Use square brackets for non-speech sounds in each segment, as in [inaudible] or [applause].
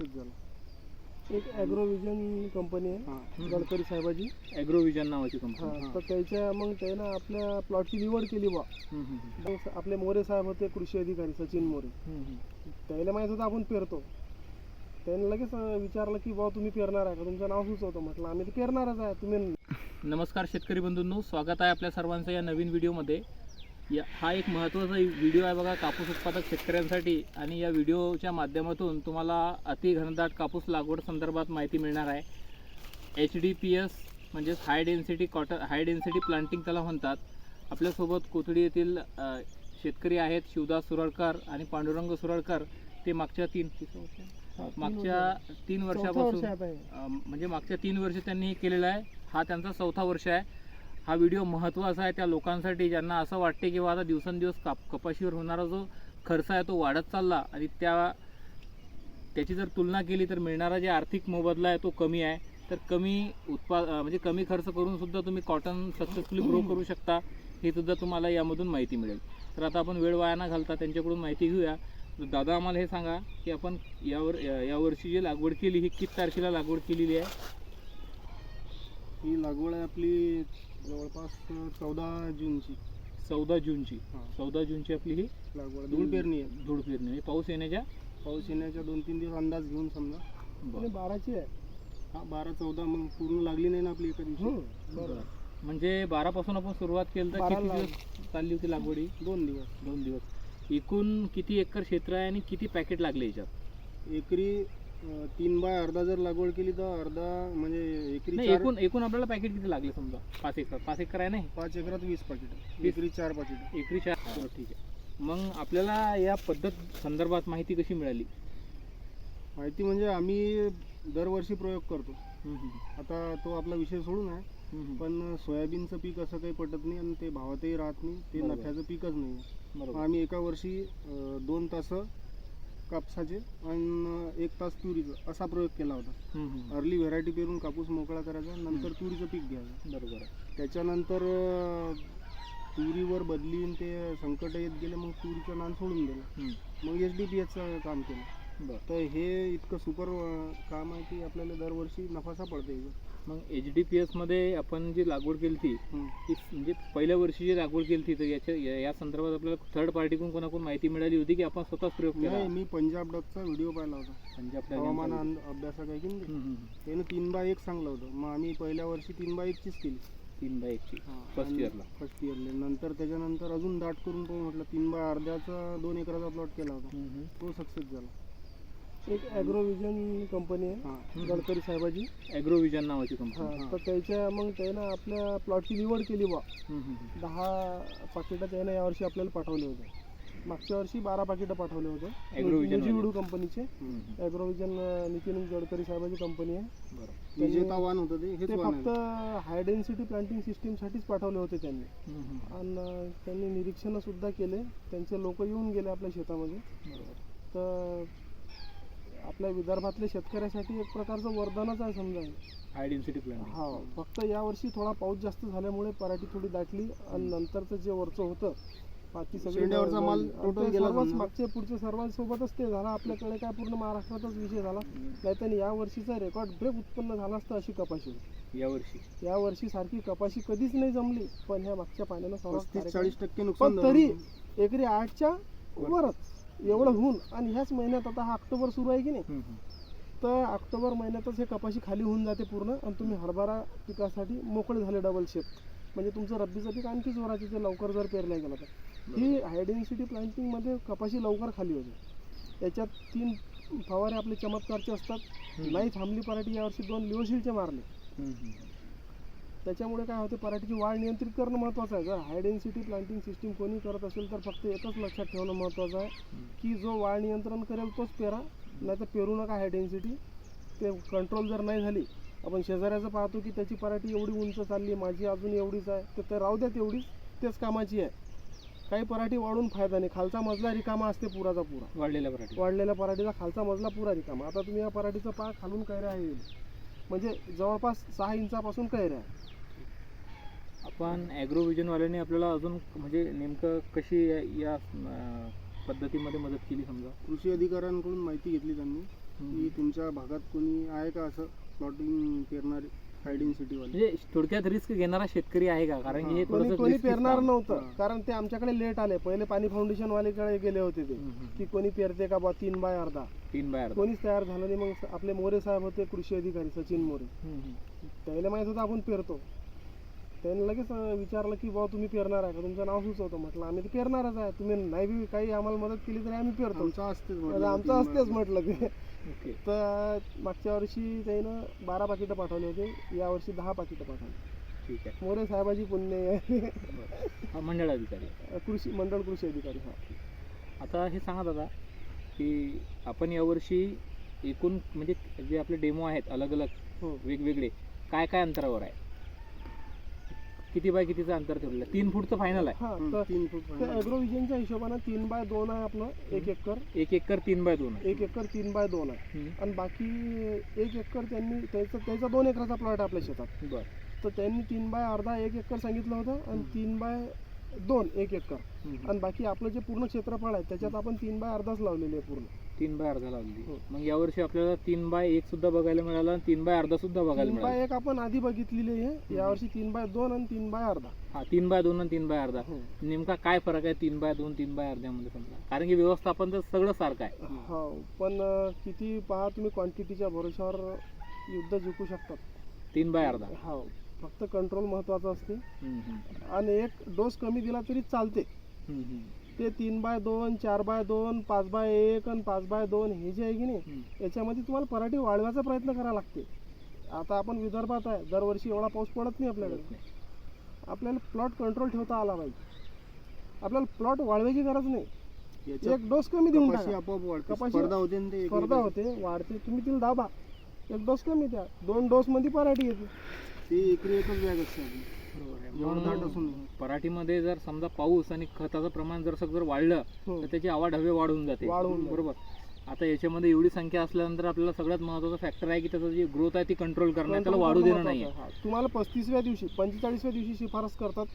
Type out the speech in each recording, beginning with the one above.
एक ॲग्रोविजन कंपनी आहे. गडकरी साहेबाची. ॲग्रोविजन नावाची कंपनी तर त्याच्या मग त्यानं आपल्या प्लॉटची निवड केली बा मग आपले मोरे साहेब होते कृषी अधिकारी सचिन मोरे. त्याला माहीत होतं आपण पेरतो. त्याने लगेच विचारलं की बा तुम्ही पेरणार आहे का? तुमचं नाव सुचवतं म्हटलं. आम्ही तर पेरणारच आहे तुम्ही नमस्कार शेतकरी बंधूंनो. स्वागत आहे आपल्या सर्वांचं या नवीन व्हिडिओमध्ये या हा एक महत्त्वाचा व्हिडिओ आहे बघा कापूस उत्पादक शेतकऱ्यांसाठी. आणि या व्हिडिओच्या माध्यमातून तुम्हाला अति घनदाट कापूस लागवड संदर्भात माहिती मिळणार आहे. एच डी पी एस म्हणजेच high density cotton high density planting त्याला म्हणतात. आपल्यासोबत कोथळी येथील शेतकरी आहेत शिवदास सुरळकर आणि पांडुरंग सुरळकर. ते मागच्या तीन मागच्या तीन वर्षापासून म्हणजे मागच्या तीन वर्ष त्यांनी हे केलेलं आहे. हा त्यांचा चौथा वर्ष आहे. हा व्हिडिओ महत्त्वाचा आहे त्या लोकांसाठी. ज्यांना असं वाटते की बा आता दिवसेंदिवस काप कपाशीवर होणारा जो खर्च आहे तो वाढत चालला आणि त्या त्याची जर तुलना केली तर मिळणारा जे आर्थिक मोबदला आहे तो कमी आहे. तर कमी उत्पा म्हणजे कमी खर्च करूनसुद्धा तुम्ही कॉटन सक्सेसफुली ग्रो करू शकता. हे सुद्धा तुम्हाला यामधून माहिती मिळेल. तर आता आपण वेळ वाया न घालता त्यांच्याकडून माहिती घेऊया. दादा आम्हाला हे सांगा की आपण यावर यावर्षी जी लागवड केली ही किती तारखेला लागवड केलेली आहे? ही लागवड आहे आपली जवळपास चौदा जूनची. चौदा जूनची. हां. चौदा जूनची आपली ही लागवड धूळ पेरणी आहे. धूळ पेरणी म्हणजे पाऊस येण्याच्या? पाऊस येण्याच्या दोन तीन दिवस अंदाज घेऊन समजा. बरं. बाराची आहे. हा बारा चौदा मग पूर्ण लागली नाही ना आपली एका दिवशी? बरं. म्हणजे बारापासून आपण सुरुवात केली तर बाराला किती दिवस चालली होती लागवडी? दोन दिवस. दोन दिवस. एकूण किती एकर क्षेत्र आहे आणि किती पॅकेट लागले याच्यात? एकरी अं, तीन बाय अर्धा जर लागवड केली तर अर्धा म्हणजे एकरी नाही चार एकूण एकूण आपल्याला पॅकेट किती लागले समजा? पाच एकर. पाच एकर आहे नाही पाच एकरात वीस पाकिट वीस. एकरी चार पाकिट एकरी चार बरं, ठीक आहे. मग आपल्याला या पद्धत संदर्भात माहिती कशी मिळाली? माहिती म्हणजे आम्ही दरवर्षी प्रयोग करतो. हम्म, हम्म, आता तो आपला विषय सोडून आहे. हम्म, पण सोयाबीनचं पीक असं काही पटत नाही आणि ते भावातही राहत नाही. ते बरोबर. नफ्याचं पीकच नाही बरोबर. आम्ही एका वर्षी अं, दोन तास कापसाचे आणि एक तास तुरीचं असा प्रयोग केला होता. अर्ली व्हेरायटी पेरून कापूस मोकळा करायचा नंतर तुरीचं पीक घ्यायचं. बरोबर त्याच्यानंतर तुरीवर बदली आणि ते संकट येत गेले मग तुरीचं नान सोडून दिलं. मग एच डी पी एचचं काम केलं. तर हे इतकं सुपर काम आहे की आपल्याला दरवर्षी नफा सापडते. मग एच डी पी एसमध्ये आपण जी लागवड केली ती हं. ती म्हणजे पहिल्या वर्षी जी लागवड केली ती तर याच्या या या संदर्भात आपल्याला थर्ड पार्टीकडून कोणाकडून माहिती मिळाली होती की आपण स्वतःच प्रयोग केला? नाही मी पंजाब डॉकचा व्हिडिओ पाहिला होता. म्हणजे आपल्या हवामान अभ्यासक आहे की नाही? हम्म, हम्म. त्यानं तीन बाय एक सांगलं होतं. मग आम्ही पहिल्या वर्षी तीन बाय एकचीच केली. तीन बाय एकची. फर्स्ट इयरला फर्स्ट इयरला नंतर त्याच्यानंतर अजून दाट करून पाहू म्हटलं तीन बाय अर्ध्याचा दोन एकराचा प्लॉट केला होता. तो सक्सेस झाला. एक ॲग्रोविजन कंपनी आहे. गडकरी साहेबाची. ॲग्रोविजन नावाची कंपनी तर त्याच्या मग त्यानं आपल्या प्लॉटची निवड केली बा दहा पाकिटं त्यानं यावर्षी आपल्याला पाठवले होते. मागच्या वर्षी बारा पाकिटं पाठवले होते. विडू कंपनीचे ॲग्रोविजन अं, नितीन गडकरी साहेबाची कंपनी आहे. होतं ते फक्त हाय डेन्सिटी प्लांटिंग सिस्टीमसाठीच पाठवले होते त्यांनी. आणि त्यांनी निरीक्षणं सुद्धा केले. त्यांचे लोक येऊन गेले आपल्या शेतामध्ये. तर आपल्या विदर्भातल्या शेतकऱ्यासाठी एक प्रकारचं वरदानच आहे समजा हे. हाय डेन्सिटी प्लॅन हा फक्त यावर्षी थोडा पाऊस जास्त झाल्यामुळे पराठी थोडी दाटली आणि नंतरचं जे वरचं होतं बाकी सगळे शेंड्यावरचा माल आणि total ते गेला सर्वच समजा. मागचे पुढचे सर्वांसोबतच ते झालं आपल्याकडे काय पूर्ण महाराष्ट्रातच विषय झाला नाहीतर या वर्षीचा रेकॉर्ड ब्रेक उत्पन्न झाला असतं अशी कपाशी. यावर्षी या वर्षी सारखी कपाशी कधीच नाही जमली पण ह्या मागच्या पाण्यानं सर्वात पस्तीस कार्यक्रम- चाळीस टक्के नुकसान पण झालं. तरी एकरी आठच्या वरच एवढं होऊन आणि ह्याच महिन्यात आता हा ऑक्टोबर सुरू आहे की नाही? तर ऑक्टोबर महिन्यातच हे कपाशी खाली होऊन जाते पूर्ण आणि तुम्ही हरभरा पिकासाठी मोकळे झाले डबल शेत म्हणजे तुमचं रब्बीचं पीक आणखी जोराचे ते लवकर जर पेरल्या गेलं तर. ही हाय डेन्सिटी प्लांटिंगमध्ये कपाशी लवकर खाली होते. याच्यात तीन फवारे आपले चमत्कारचे असतात. नाही थांबली पराठी यावर्षी दोन लिओशिलचे मारले. त्याच्यामुळे काय होते पराठीची वाढ नियंत्रित करणं महत्त्वाचं आहे. जर हाय डेन्सिटी प्लांटिंग सिस्टीम कोणी करत असेल तर फक्त एकच लक्षात ठेवणं महत्त्वाचं आहे की जो वाढ नियंत्रण करेल तोच पेरा नाही तर पेरू नका हाय डेन्सिटी ते कंट्रोल जर नाही झाली आपण शेजाऱ्याचं पाहतो की त्याची पराठी एवढी उंच चालली माझी अजून एवढीच आहे तर ते राहू द्या तेवढीच तेच कामाची आहे. काही पराठी वाढून फायदा नाही. खालचा मजला रिकामा असते पुराचा पुरा. वाढलेल्या पराठी. वाढलेल्या पराठीचा खालचा मजला पुरा रिकामा. आता तुम्ही या पराठीचा पा खालून कैऱ्या आहे. म्हणजे जवळपास सहा इंचापासून कैऱ्या आहे. आपण ॲग्रोविजन वाल्याने आपल्याला अजून म्हणजे नेमकं कशी या- या अं, पद्धतीमध्ये मदत केली समजा? कृषी अधिकाऱ्यांकडून माहिती घेतली त्यांनी की तुमच्या भागात कोणी आहे का असं प्लॉटिंग पेरणारे हायडिंग सिटीवाले म्हणजे थोडक्यात रिस्क घेणारा शेतकरी आहे का? कारण की हे कोणी थोडंसं कोणी risky पेरणार काम. नव्हतं. कारण ते आमच्याकडे लेट आले. पहिले पाणी फाउंडेशन वालेकडे गेले होते ते हम्म, हम्म. की कोणी पेरते का बा तीन बाय अर्धा? तीन अर्धा. कोणीच तयार झालं नाही. मग आपले मोरे साहेब होते कृषी अधिकारी सचिन मोरे. त्याला माहीत होतं आपण पेरतो. त्याने लगेच विचारलं की बाबा तुम्ही पेरणार आहे का? तुमचं नाव सुचवतं म्हटलं. आम्ही तर पेरणारच आहे. तुम्ही नाही बी काही आम्हाला मदत केली तरी आम्ही पेरतो. आमचं असतेच म्हटलं. आमचं तीन असतेच बाय- म्हटलं ते. तर मागच्या वर्षी त्यानं बारा पाकिटं पाठवले होते. या वर्षी दहा पाकिटं पाठवली. ठीक आहे. मोरे साहेबाची पुण्य आहे. हा मंडळ अधिकारी कृषी मंडळ कृषी अधिकारी हा. आता हे सांगा दादा. की आपण यावर्षी एकूण म्हणजे जे आपले डेमो आहेत अलग अलग हो. वेगवेगळे काय काय अंतरावर आहे? किती बाय कितीचं अंतर ठेवलेलं आहे तीन फूटचं फायनल आहे. हा हं, तीन फूट. ॲग्रोव्हिजनच्या हिशोबानं तीन बाय दोन आहे आपलं एक एकर. एक एकर तीन बाय दोन आहे. एक एकर तीन बाय दोन आहे. आणि बाकी एक एकर त्यांनी त्याचा त्याचा दोन एकराचा प्लॉट आहे आपल्या शेतात. बरं. तर त्यांनी तीन बाय अर्धा एक एकर सांगितलं होतं आणि. तीन बाय दोन एक एकर हम्म. आणि बाकी आपलं जे पूर्ण क्षेत्रफळ आहे त्याच्यात आपण तीन बाय अर्धाच लावलेली आहे पूर्ण तीन बाय अर्धा लावली हो. मग यावर्षी आपल्याला तीन बाय एक सुद्धा बघायला मिळाला आणि तीन बाय अर्धा सुद्धा बघायला तीन मिळाला बाय एक आपण आधी बघितलेली आहे यावर्षी तीन बाय दोन आणि तीन बाय अर्धा हा तीन बाय दोन आणि तीन बाय अर्धा हो. नेमका काय फरक आहे तीन बाय दोन तीन बाय अर्ध्यामध्ये समजा कारण की व्यवस्थापन तर सगळं सारखं आहे हो पण अं, किती पहा तुम्ही क्वांटिटीच्या भरोशावर युद्ध जिंकू शकतात तीन बाय अर्धा हो फक्त कंट्रोल महत्वाचं असते. आणि एक डोस कमी दिला तरी चालते. ते तीन बाय दोन चार बाय दोन पाच बाय एक आणि पाच बाय दोन हे जे आहे की नाही. याच्यामध्ये तुम्हाला पराठी वाढवायचा प्रयत्न करावा लागते. आता आपण विदर्भात आहे दरवर्षी एवढा पाऊस पडत नाही आपल्याकडे. आपल्याला प्लॉट कंट्रोल ठेवता आला पाहिजे. आपल्याला प्लॉट वाढवायची गरज नाही. एक डोस कमी देऊन कपाशी टाका. कपाशी- स्पर्धा. होते वाढते. तुम्ही तिला दाबा. एक डोस कमी द्या दोन डोस मध्ये पराठी येते ते एकरी एकच बॅग असते आपली. एवढं दाट मग असून पराठीमध्ये जर समजा पाऊस आणि खताचं प्रमाण जर सगळं जर वाढलं हो. तर त्याची आवाढ हवे वाढ होऊन जाते वाढ होऊन जाते. बरोबर आता याच्यामध्ये एवढी संख्या असल्यानंतर आपल्याला सगळ्यात महत्त्वाचा फॅक्टर आहे की त्याचं जी ग्रोथ आहे ती कंट्रोल करणं आहे, त्याला वाढू देणं नाही आहे. हा. तुम्हाला पस्तीसव्या दिवशी पंचेचाळीसव्या दिवशी शिफारस करतात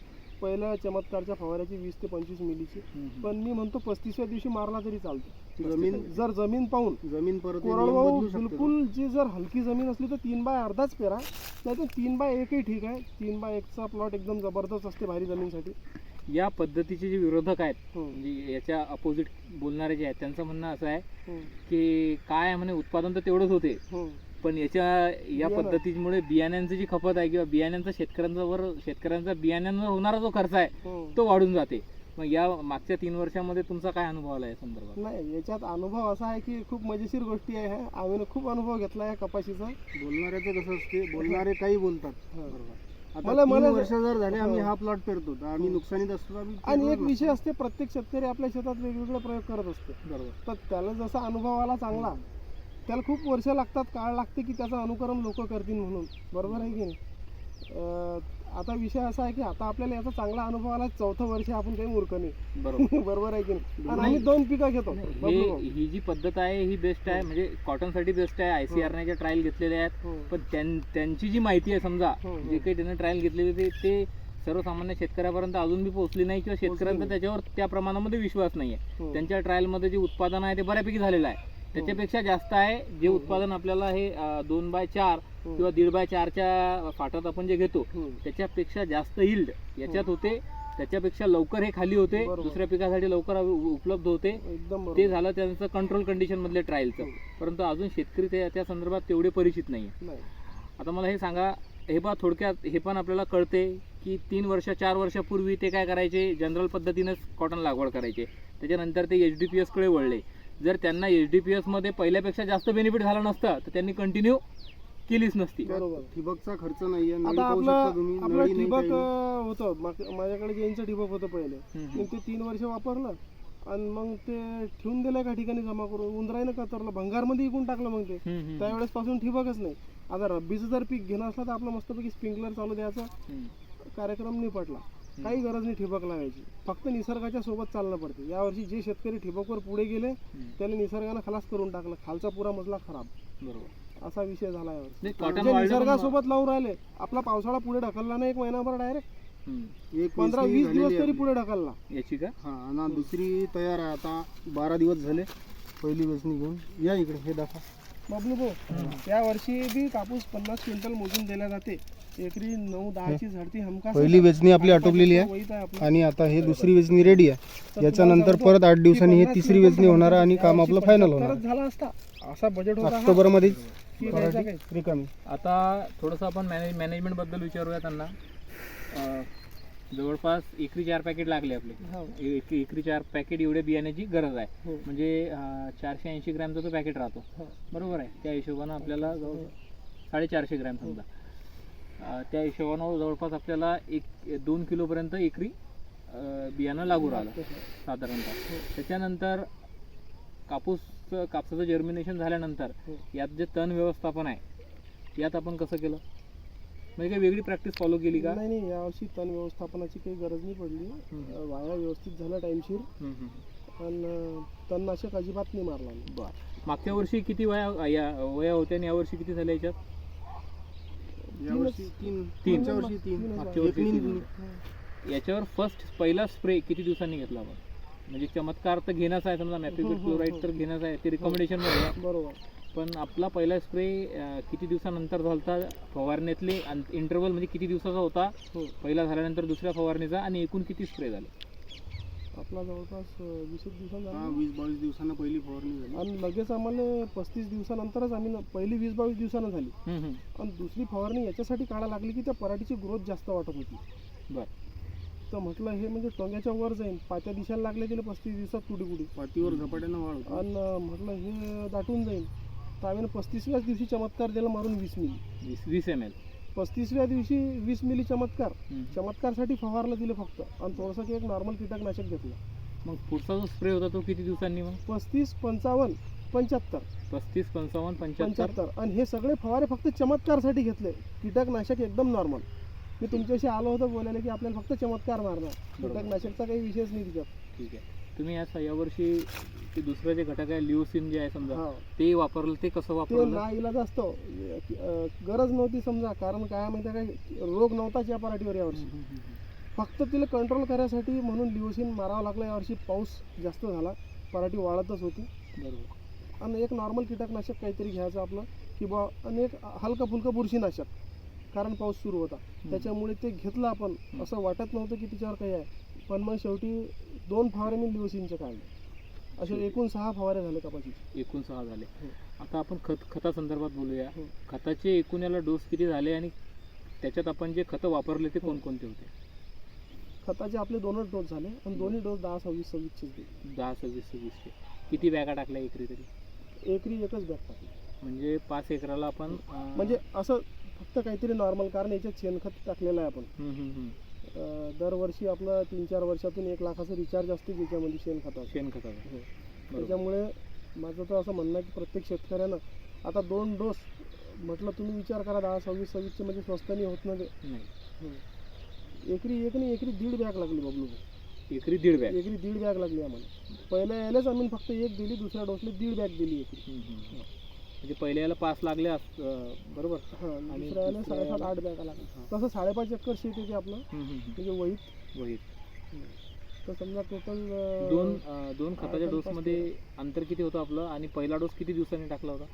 पहिल्या चमत्कारच्या फवाऱ्याची वीस ते पंचवीस मिलीची. पण मी म्हणतो पस्तीसव्या दिवशी मारला तरी चालतो. जमीन जर जमीन पाहून जमीन परत हे कोरडवाहू बिलकुल जी जर हलकी जमीन असली तर तीन बाय अर्धाच पेरा. नाही तर तीन बाय एकही ठीक आहे. तीन बाय एकचा प्लॉट एकदम जबरदस्त असते भारी जमीनसाठी. या पद्धतीचे जे विरोधक आहेत हम्म. म्हणजे याच्या अपोजिट बोलणारे जे आहेत त्यांचं म्हणणं असं आहे हम्म. की काय म्हणे उत्पादन तर तेवढंच होते. हम्म. पण याच्या या. पद्धतीमुळे बियाण्यांची जी खपत आहे किंवा बियाण्यांचा शेतकऱ्यांवर शेतकऱ्यांचा बियाण्यांवर होणारा जो खर्च आहे हम्म. तो वाढून जाते मग या मागच्या तीन वर्षामध्ये तुमचा काय अनुभव आला या संदर्भात नाही याच्यात अनुभव असा आहे की खूप मजेशीर गोष्टी आहे. आम्ही खूप अनुभव घेतला आहे कपाशीचा बोलणाऱ्याचं कसं असते बोलणारे काही बोलतात हा. मला- मला- वर्ष जर झाले आम्ही हो. हा प्लॉट पेरतो आम्ही हो. नुकसानीत असतो आणि एक विषय. असते प्रत्येक शेतकरी आपल्या शेतात वेगवेगळे प्रयोग करत असते बरोबर तर त्याला जसा अनुभव आला चांगला त्याला खूप वर्ष लागतात काळ लागते की त्याचं अनुकरण लोक करतील म्हणून. बरोबर आहे की नाही? आता विषय असा आहे की आता आपल्याला याचा चांगला अनुभव आला चौथं वर्ष आपण काही मूर्ख नाही. बरोबर. [laughs] आहे की नाही. आम्ही दोन पिकं घेतो. हे. ही जी पद्धत आहे ही बेस्ट आहे. म्हणजे कॉटनसाठी बेस्ट आहे. आय सी आर ने ट्रायल घेतलेले आहेत. हो. पण त्यां- त्यांची जी माहिती आहे समजा हो, हो. जे काही त्याने ट्रायल घेतलेली ते ते सर्वसामान्य शेतकऱ्यापर्यंत अजून बी पोहोचली नाही किंवा शेतकऱ्यांचा. त्याच्यावर त्या प्रमाणामध्ये विश्वास नाही आहे हो. त्यांच्या ट्रायलमध्ये जे उत्पादन आहे ते बऱ्यापैकी झालेलं आहे. त्याच्यापेक्षा जास्त आहे. जे हो, हो. उत्पादन आपल्याला हे दोन बाय चार हो. किंवा दीड बाय चारच्या फाटात आपण जे घेतो. त्याच्यापेक्षा जास्त yield याच्यात होते. त्याच्यापेक्षा लवकर हे खाली होते. दुसऱ्या पिकासाठी लवकर उपलब्ध होते. ते झालं त्यांचं कंट्रोल कंडिशन मधले ट्रायलचं हो. परंतु अजून शेतकरी त्या त्या संदर्भात तेवढे परिचित नाही. आता मला हे सांगा हे पा थोडक्यात हे पण आपल्याला कळते की तीन वर्ष चार वर्षापूर्वी ते काय करायचे? जनरल पद्धतीनेच कॉटन लागवड करायचे. त्याच्यानंतर ते एच डी पी एसकडे वळले. जर त्यांना एच डी पी एसमध्ये पहिल्यापेक्षा जास्त बेनिफिट झालं नसतं तर त्यांनी कंटिन्यू केलीच नसती बरोबर ठिबकचा खर्च नाहीये नळी आता पाहू आपलं शकता तुम्ही आपलं नळी नाही ठिबक काही नाही. अं, होतं माग- माझ्याकडे जैनचं ठिबक होतं पहिले हम्म. मी ते तीन वर्ष वापरलं आणि मग ते ठेवून दिलं एका ठिकाणी जमा करून उंदराईनं कतरलं भंगारमध्ये विकून टाकलं मग ते हम्म, हम्म. त्यावेळेस पासून ठिबकच नाही आता रब्बीचं जर पीक घेणं असलं तर आपलं मस्तपैकी स्प्रिंकलर चालू द्यायचा हम्म. कार्यक्रम निपटला काही गरज नाही ठिबक लावायची फक्त निसर्गाच्या सोबत चालणं पडते. यावर्षी जे शेतकरी ठिबकवर पुढे गेले. त्याने निसर्गानं खलास करून टाकलं. खालचा पुरा मजला खराब. बरोबर. असा विषय झाला यावर्षी. निसर्गासोबत लावून राहिले आपला पावसाळा पुढे ढकलला नाही एक महिनाभर डायरेक्ट. एक पंधरा वीस दिवस तरी पुढे ढकलला. याची का? हा आणि दुसरी तयार आहे. आता बारा दिवस झाले. पहिली वेचणी घेऊन. या इकडे हे दाखवा. बबलू भाऊ या वर्षी बी कापूस पन्नास क्विंटल मोजून दिल्या जाते. एकरी नऊ दहाची झडती हमखास पहिली वेचणी आपली आटोपलेली आहे. आणि आता हे दुसरी वेचणी रेडी आहे. याच्यानंतर परत आठ दिवसांनी हे तिसरी वेचणी होणार आहे आणि काम आपलं फायनल होणार तरच झाला असता. असा बजेट. ऑक्टोबर मध्येच काय? रिकामी. आता थोडंसं आपण मॅनेज मॅनेजमेंटबद्दल विचारूया त्यांना. जवळपास एकरी चार पॅकेट लागले आपले. हो. एक एकरी चार पॅकेट एवढ्या बियाण्याची गरज आहे. हो. म्हणजे अं, चारशे ऐंशी ग्रॅमचा तो पॅकेट राहतो. हो. बरोबर आहे. त्या हिशोबानं आपल्याला जवळ साडेचारशे ग्रॅम समजा. अं, त्या हिशोबानं जवळपास आपल्याला एक दोन किलोपर्यंत एकरी अं, बियाणं लागू राहिलं साधारणतः. त्याच्यानंतर कापूस कापसाचं जर्मिनेशन झाल्यानंतर हो. यात जे तण व्यवस्थापन आहे यात आपण कसं केलं? म्हणजे काही वेगळी प्रॅक्टिस फॉलो केली का? नाही नाही यावर्षी तण व्यवस्थापनाची काही गरज नाही पडली. वाया व्यवस्थित झाला हम्म. आणि तणनाशक अजिबात नाही मारला. बर. मागच्या वर्षी किती वया या वया होत्या आणि यावर्षी किती झाल्या याच्यात. याच्यावर फर्स्ट पहिला स्प्रे किती दिवसांनी घेतला आपण? म्हणजे चमत्कार तर घेण्याचा आहे समजा मॅपिक हो, हो, क्लोराईड हो. तर घेण्याचा आहे ते रिकमेंडेशन बरोबर. पण आपला पहिला स्प्रे किती दिवसानंतर झालता फवारण्यातले इंटरवल म्हणजे किती दिवसाचा होता? हो. पहिला झाल्यानंतर दुसऱ्या फवारणीचा आणि एकूण किती स्प्रे झाले? आपला जवळपास वीस एक दिवसांचा हा झाला. वीस बावीस दिवसांना पहिली फवारणी झाली. आणि लगेच आम्हाला पस्तीस दिवसानंतरच आम्ही न- पहिली वीस बावीस दिवसानं झाली. हम्म, हम्म. आणि दुसरी फवारणी याच्यासाठी काढा लागली की त्या पराठीची ग्रोथ जास्त वाटत होती. बर. तर म्हटलं हे म्हणजे टोंग्याच्या वर जाईल पात्या दिशायला लागले तिला पस्तीस दिवसात कुठे कुठे पातीवर झपाट्यानं वाढ होती. आणि म्हटलं हे दाटून जाईल आम्ही पस्तीसव्याच दिवशी चमत्कार दिला मारून वीस मिली. वीस वीस एम एल पस्तीसव्या दिवशी वीस मिली चमत्कार. चमत्कारसाठी फवारलं दिलं फक्त. आणि थोडंसं एक नॉर्मल कीटकनाशक घेतलं. मग पुढचा जो स्प्रे होता तो किती दिवसांनी मग? पस्तीस पंचावन्न पंच्याहत्तर. पस्तीस पंचावन्न पंच्याहत्तर? पंच्याहत्तर. आणि हे सगळे फवारे फक्त चमत्कारसाठी घेतले. कीटकनाशक एकदम नॉर्मल मी तुमच्याशी आलो होतो बोलायला की आपल्याला फक्त चमत्कार मारणार. बरोबर. कीटकनाशकचा काही विषयच नाही तिच्यात. ठीक आहे. तुम्ही या यावर्षी ते दुसरं जे घटक आहे लिओसिन जे आहे समजा हा. ते वापरलं ते कसं ते वापरलं? ना इलाज असतो. गरज नव्हती समजा कारण काय माहिती आहे काय रोग नव्हताच या पराठीवर यावर्षी हम्म, हम्म, हम्म. फक्त तिला कंट्रोल करायसाठी म्हणून लिओसिन मारावं लागलं यावर्षी पाऊस जास्त झाला. पराठी वाढतच होती. बरोबर. आणि एक नॉर्मल कीटकनाशक काहीतरी घ्यायचं आपलं की बा आणि एक हलकं फुलकं बुरशीनाशक. कारण पाऊस सुरू होता. त्याच्यामुळे ते घेतलं आपण. असं वाटत नव्हतं की तिच्यावर काही आहे. पण मग शेवटी दोन फवारे मी लिओसिनचे काढले. असे एकूण सहा फवारे झाले कपाशीचे. एकूण सहा झाले. हो. आता आपण खत खता संदर्भात बोलूया. हो. खताचे एकूण याला डोस किती झाले आणि त्याच्यात आपण जे खतं वापरले ते कोणकोणते होते? खताचे आपले दोनच डोस झाले आणि दोन्ही डोस दहा सव्वीस सव्वीसचेच दिले. दहा सव्वीस सव्वीसचे. किती बॅगा टाकल्या एकरी तरी? एकरी एकच बॅग टाकली. म्हणजे पाच एकराला आपण म्हणजे असं फक्त काहीतरी नॉर्मल कारण याच्यात शेणखत टाकलेलं आहे आपण. दरवर्षी आपलं तीन चार वर्षातून एक लाखाचं रिचार्ज असते ज्याच्यामध्ये शेणखताचं शेणखताचं बरोबर. त्याच्यामुळे माझं तर असं म्हणणं आहे की प्रत्येक शेतकऱ्यानं आता दोन डोस म्हटलं तुम्ही विचार करा दहा सव्वीस सव्वीसचे म्हणजे स्वस्त नाही होत ना ते. नाही. एकरी एक नाही एकरी दीड बॅग लागली बबलू एकरी दीड बॅग. एकरी दीड बॅग लागली आम्हाला. पहिल्या यायलाच आम्ही फक्त एक दिली दुसऱ्या डोसला दीड बॅग दिली एकरी. म्हणजे पहिल्या याला पाच लागले अस- अं, बरोबर? हां आणि साडेसात आठ बॅगा हां. तसं साडेपाच एकर शेत येते आपलं. हम्म, हम्म, हम्म. म्हणजे वहीत. वहीत. तर समजा टोटल दोन अं, दोन खताच्या डोस मध्ये अंतर किती होतं आपलं? आणि पहिला डोस किती दिवसांनी टाकला होता?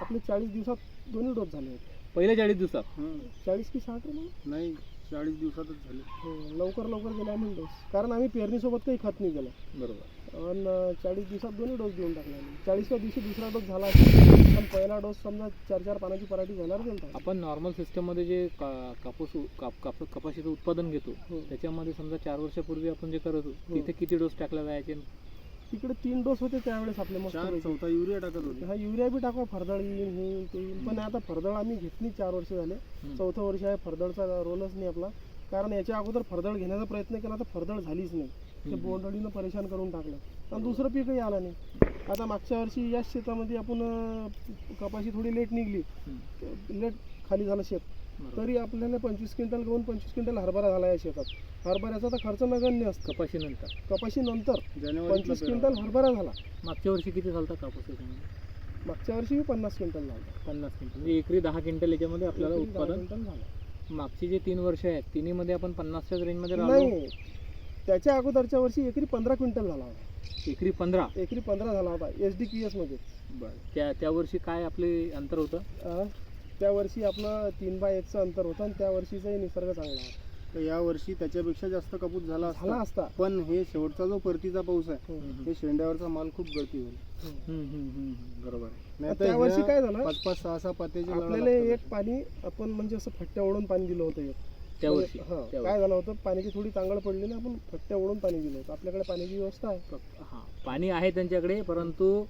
आपले चाळीस दिवसात दोन्ही डोस झाले होते. पहिल्या चाळीस दिवसात. चाळीस की साठ रे नाही चाळीस दिवसातच झाले. हो, लवकर लवकर दिला आम्ही डोस कारण आम्ही पेरणीसोबत काही खत नाही दिलं. बरोबर. आणि चाळीस दिवसात दोन्ही डोस देऊन टाकला चाळीसव्या दिवशी दुसरा डोस झाला. पण पहिला डोस समजा चार चार पानाची पराठी झाल्यावर दिला आपण नॉर्मल सिस्टममध्ये जे का- कापूस उ- काप काप कपाशीचं उत्पादन घेतो हो. त्याच्यामध्ये समजा चार वर्षापूर्वी आपण जे करत होतो हो. तिथे किती डोस टाकला जायचे तिकडे तीन डोस होते त्यावेळेस आपले मस्त चार चौथा युरिया टाकत होते हा युरिया बी टाकवा फरदळ येईल हे ते येईल पण आता फरदळ आम्ही घेतली चार वर्ष झाले. चौथं वर्ष आहे फरदळचा रोलच नाही आपला कारण याच्या अगोदर फरदळ घेण्याचा प्रयत्न केला तर फरदळ झालीच नाही ते हम्म. बोंडअळीनं परेशान करून टाकलं. आणि दुसरं पीकही आलं नाही. आता मागच्या वर्षी याच शेतामध्ये आपण कपाशी थोडी लेट निघली. लेट खाली झालं शेत. तरी आपल्याला पंचवीस क्विंटल गहून पंचवीस क्विंटल हरभरा झाला या शेतात. हरभऱ्याचा तर खर्च नगण्य असतो. कपाशी नंतर. कपाशी नंतर. पंचवीस. क्विंटल हरभरा झाला. मागच्या वर्षी किती झालता कापूस मागच्या वर्षी पन्नास क्विंटल झाला. पन्नास क्विंटल. म्हणजे एकरी दहा क्विंटल याच्यामध्ये आपल्याला उत्पादन झाला. मागची जे तीन वर्ष आहेत तिन्हीमध्ये आपण पन्नासच्याच रेंजमध्ये राहिलो. त्याच्या अगोदरच्या वर्षी एकरी पंधरा क्विंटल झाला होता. एकरी पंधरा? एकरी पंधरा झाला होता एस डी पी एसमध्ये. बरं. त्या त्या वर्षी काय आपले अंतर होतं? अं, त्या वर्षी आपलं तीन बाय एकचं अंतर होतं आणि त्या वर्षीचाही निसर्ग चांगला होता. तर या वर्षी त्याच्यापेक्षा जास्त कापूस झाला झाला असता. असता पण हे शेवटचा जो परतीचा पाऊस आहे. हे शेंड्यावरचा माल खूप गळती होईल बरोबर आहे. नाही त्या वर्षी काय झालं? पाच पाच सहा सहा पात्याचे आपल्याला. एक पाणी आपण म्हणजे असं फट्ट्या ओढून पाणी दिलं होतं एक. त्या म्हणजे, वर्षी हा, त्या काय झालं होतं पाण्याची थोडी चांगलं पडली ना आपण फट्ट्या ओढून पाणी दिलं होतं आपल्याकडे पाण्याची व्यवस्था आहे वर्षी. हा पाणी आहे त्यांच्याकडे परंतु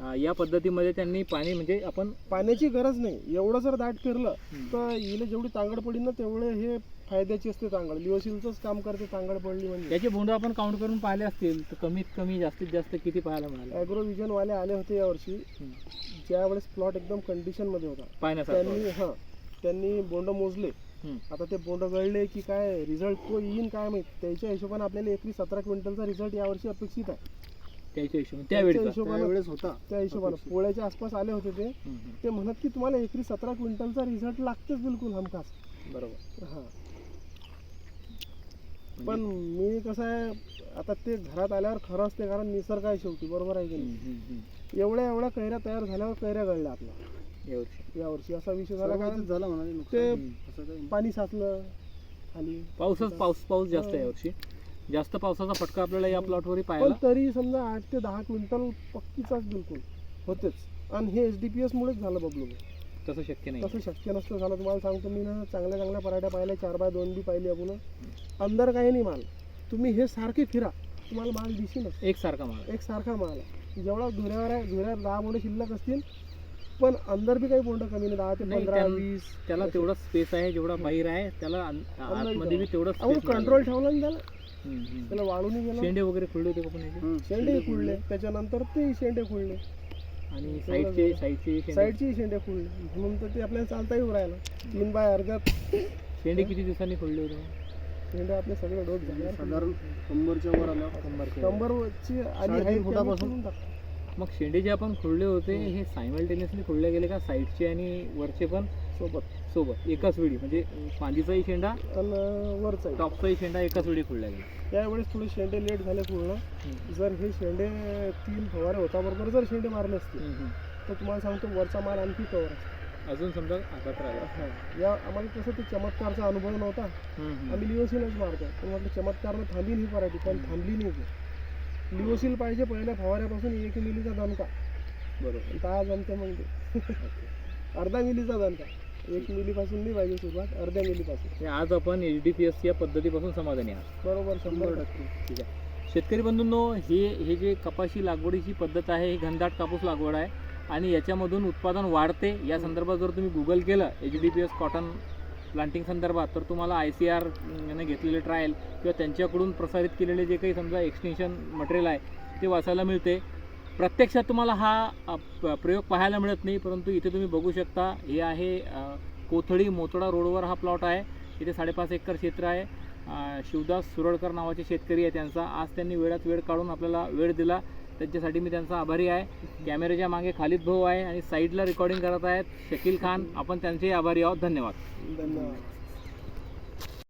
अं, या पद्धतीमध्ये त्यांनी पाणी म्हणजे आपण पाण्याची गरज नाही एवढं जर दाट फिरलं. तर हिला जेवढी तांगड पडली ना तेवढे हे फायद्याची असते तांगड लिओसिलचंच काम करते तांगड पडली म्हणजे त्याचे बोंड आपण काउंट करून पाहिले असतील तर कमीत कमी जास्तीत जास्त किती पाहायला मिळाले ॲग्रो वाले आले होते यावर्षी हम्म. ज्यावेळेस प्लॉट एकदम कंडिशनमध्ये होता पाहण्यासारखं त्यांनी हा त्यांनी बोंड मोजले. आता ते बोंड गळले की काय रिझल्ट तो येईन काय माहीत? त्याच्या हिशोबाने आपल्याला एकरी सतरा क्विंटलचा रिझल्ट यावर्षी अपेक्षित आहे. त्याच्या हिशोबाने. त्यावेळेचा हिशोबाने त्यावेळेस होता. त्या हिशोबाने. पोळ्याच्या आसपास आले होते ते. ते म्हणत की तुम्हाला एकरी सतरा क्विंटलचा रिझल्ट लागतेच बिलकुल हमखास. बरोबर. हा. पण मी कसं आहे आता ते घरात आल्यावर खरं असते कारण निसर्ग आहे शेवटी. बरोबर आहे की नाही. एवढ्या एवढ्या कैऱ्या तयार झाल्यावर कैऱ्या गळल्या आपल्या. या वर्षी यावर्षी असा विषय झाला कारण सर्वांचंच झालं म्हणाले ते. पाणी साचलं खाली पाऊसच पाऊस पाऊस जास्त आहे यावर्षी. जास्त पावसाचा फटका आपल्याला या प्लॉटवरही पण पाहायला. तरी समजा आठ ते दहा क्विंटल पक्कीचाच बिलकुल होतेच. आणि हे एच डी पी एस मुळेच झालं बबलू. तसं शक्य नाही. तसं शक्य नसतं झालं. तुम्हाला सांगतो मी ना चांगल्या चांगल्या पराठ्या पाहिल्या चार बाय दोन बी पाहिली आपण. अंदर काही नाही माल. तुम्ही हे सारखे फिरा. तुम्हाला माल दिसेलच एकसारखा माल. एक सारखा माल जेवढा धुऱ्यावर आहे धुऱ्यावर दहा बोंड शिल्लक असतील पण अंदर बी काही बोंड कमी नाही दहा ते नाही, पंधरा त्यां- वीस त्याला तेवढा स्पेस आहे जेवढा बाहेर आहे त्याला आत- आतमध्ये बी तेवढं. space कंट्रोल ठेवला ना त्याला. हम्म, हम्म. त्याला वाळूनही गेला. शेंडे वगैरे खुलले होते का पण याचे? हम्म. शेंडे खुळले त्याच्यानंतर ते शेंडे खुळले आणि साईडचे साईडचे शेंडे साईडची शेंडे खुळले म्हणून तर ते आपल्याला चालता येऊ राहिलं. तीन बाय अर्ध्यात शेंडे किती दिवसांनी खुलले होते? शेंडे आपले सगळे डोस झाले. साधारण कंबरच्या वर आल्यावर कंबरची आणि साडेतीन height फुटापासून? करून टाकतो. मग शेंडे जे आपण खुलले होते हे. सायमल्टेनियसली खुलले गेले का साईडचे आणि वरचे पण? सोबत. सोबत. एकाच वेळी. म्हणजे फांदीचाही शेंडा आणि वरचा टॉपचाही शेंडा एकाच वेळी खुलला गेला त्यावेळेस थोडे शेंडे लेट झाले पूर्ण. जर हे शेंडे तीन फवारे होता बरोबर जर शेंडे मारले असते. तर तुम्हाला सांगतो वरचा माल आणखी कवर असतो. अजून समजा हातात राहिला. या आम्हाला कसं ते चमत्कारचा अनुभव नव्हता. आम्ही लिओसिलच मारतो पण म्हटलं चमत्कारनं थांबली नाही पराठी पण थांबली नाही. लिओसिल पाहिजे पहिल्या फवाऱ्यापासून एक मिलीचा दणका. बरोबर. दहा जमते मग ते अर्धा मिलीचा दणका. एक मिलीपासून नाही पाहिजे सुरुवात अर्ध्या मिलीपासून. हे आज आपण एच डी पी एस या पद्धतीपासून समाधानी आहात. बरोबर शंभर टक्के. ठीक आहे. शेतकरी बंधूंनो हे हे जे कपाशी लागवडीची पद्धत आहे ही घनदाट कापूस लागवड आहे. आणि याच्यामधून उत्पादन वाढते. या संदर्भात जर तुम्ही गुगल केलं H D P S cotton planting संदर्भात तर तुम्हाला आय सी आर ने घेतलेले ट्रायल किंवा त्यांच्याकडून प्रसारित केलेले जे काही समजा एक्सटेन्शन मटेरियल आहे ते वाचायला मिळते. प्रत्यक्षात तुम्हाला हा प- प्रयोग पाहायला मिळत नाही परंतु इथे तुम्ही बघू शकता हे आहे कोथळी मोतडा रोडवर हा प्लॉट आहे. इथे साडेपाच एकर क्षेत्र आहे. शिवदास सुरळकर नावाचे शेतकरी आहे त्यांचा. आज त्यांनी वेळात वेळ काढून आपल्याला वेळ दिला. त्यांच्यासाठी मी त्यांचा आभारी आहे. कॅमेऱ्याच्या मागे खालिद भाऊ आहे आणि साईडला रेकॉर्डिंग करत आहेत शकील खान. आपण त्यांचेही आभारी आहोत. धन्यवाद. धन्यवाद.